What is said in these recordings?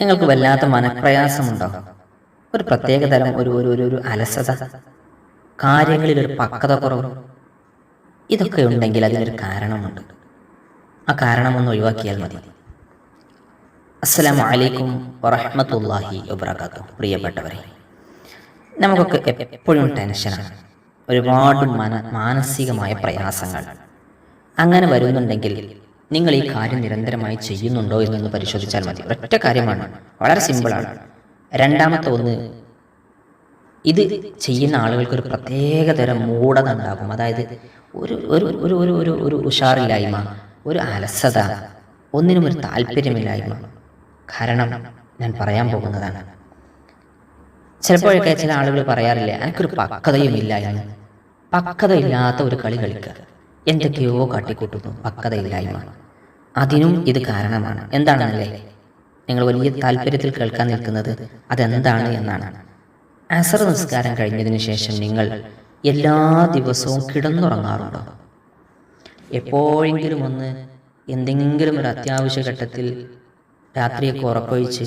നിങ്ങൾക്ക് വല്ലാത്ത മനപ്രയാസമുണ്ടോ? ഒരു പ്രത്യേക തരം ഒരു ഒരു ഒരു അലസത കാര്യങ്ങളിൽ ഒരു പക്വത കുറവ് ഇതൊക്കെ ഉണ്ടെങ്കിൽ അതിനൊരു കാരണമുണ്ട്. ആ കാരണമൊന്ന് ഒഴിവാക്കിയാൽ മതി. അസ്സലാം വലൈക്കും വറഹ്മത്തുള്ളാഹി വബറകാതുഹു. പ്രിയപ്പെട്ടവരെ നമുക്കൊക്കെ എപ്പോഴും ടെൻഷനാണ്. ഒരുപാട് മന മാനസികമായ പ്രയാസങ്ങൾ. അങ്ങനെ വരുന്നുണ്ടെങ്കിൽ നിങ്ങൾ ഈ കാര്യം നിരന്തരമായി ചെയ്യുന്നുണ്ടോ എന്നൊന്ന് പരിശോധിച്ചാൽ മതി. ഒറ്റ കാര്യമാണ്. വളരെ സിമ്പിളാണ് രണ്ടാമത്തെ ഒന്ന് ഇത് ചെയ്യുന്ന ആളുകൾക്ക് ഒരു പ്രത്യേക തരം മൂടത ഉണ്ടാകും അതായത് ഒരു ഒരു ഒരു ഒരു ഒരു ഉഷാറില്ലായ്മ ഒരു അലസത ഒന്നിനും ഒരു താല്പര്യമില്ലായ്മ. കാരണം ഞാൻ പറയാൻ പോകുന്നതാണ്. ചിലപ്പോഴൊക്കെ ചില ആളുകൾ പറയാറില്ല എനിക്കൊരു പക്വതയുമില്ല എന്ന്. പക്വതയില്ലാത്ത ഒരു കളി കളിക്കുക. എന്തൊക്കെയോ കാട്ടിക്കൂട്ടുന്നു. പക്വതയില്ലായ്മ. അതിനും ഇത് കാരണമാണ്. എന്താണെന്നല്ലേ? നിങ്ങൾ വലിയ താല്പര്യത്തിൽ കേൾക്കാൻ നിൽക്കുന്നത് അതെന്താണ് എന്നാണ്. അസർ നിസ്കാരം കഴിഞ്ഞതിന് ശേഷം നിങ്ങൾ എല്ലാ ദിവസവും കിടന്നുറങ്ങാറുണ്ടോ? എപ്പോഴെങ്കിലും ഒന്ന് എന്തെങ്കിലും ഒരു അത്യാവശ്യ ഘട്ടത്തിൽ രാത്രിയൊക്കെ ഉറക്കൊഴിച്ച്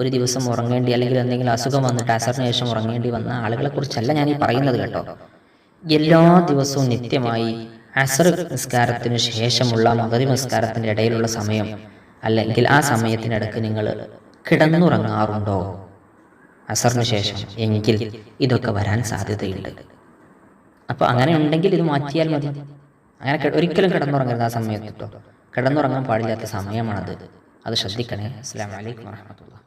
ഒരു ദിവസം ഉറങ്ങേണ്ടി അല്ലെങ്കിൽ എന്തെങ്കിലും അസുഖം വന്നിട്ട് അസറിന് ശേഷം ഉറങ്ങേണ്ടി വന്ന ആളുകളെക്കുറിച്ചല്ല ഞാൻ ഈ പറയുന്നത് കേട്ടോ എല്ലാ ദിവസവും നിത്യമായി അസർ നിസ്കാരത്തിന് ശേഷമുള്ള മകരി നിസ്കാരത്തിന്റെ ഇടയിലുള്ള സമയം അല്ലെങ്കിൽ ആ സമയത്തിനിടക്ക് നിങ്ങൾ കിടന്നുറങ്ങാറുണ്ടോ? അസറിന് ശേഷം എങ്കിൽ ഇതൊക്കെ വരാൻ സാധ്യതയുണ്ട്. അപ്പോൾ അങ്ങനെ ഉണ്ടെങ്കിൽ ഇത് മാറ്റിയാൽ മതി. അങ്ങനെ ഒരിക്കലും കിടന്നുറങ്ങരുത് ആ സമയത്ത് കേട്ടോ. കിടന്നുറങ്ങാൻ പാടില്ലാത്ത സമയമാണത്. അത് ശ്രദ്ധിക്കണേ. അസ്സാം വലൈക്കും വാഹമത്തുള്ള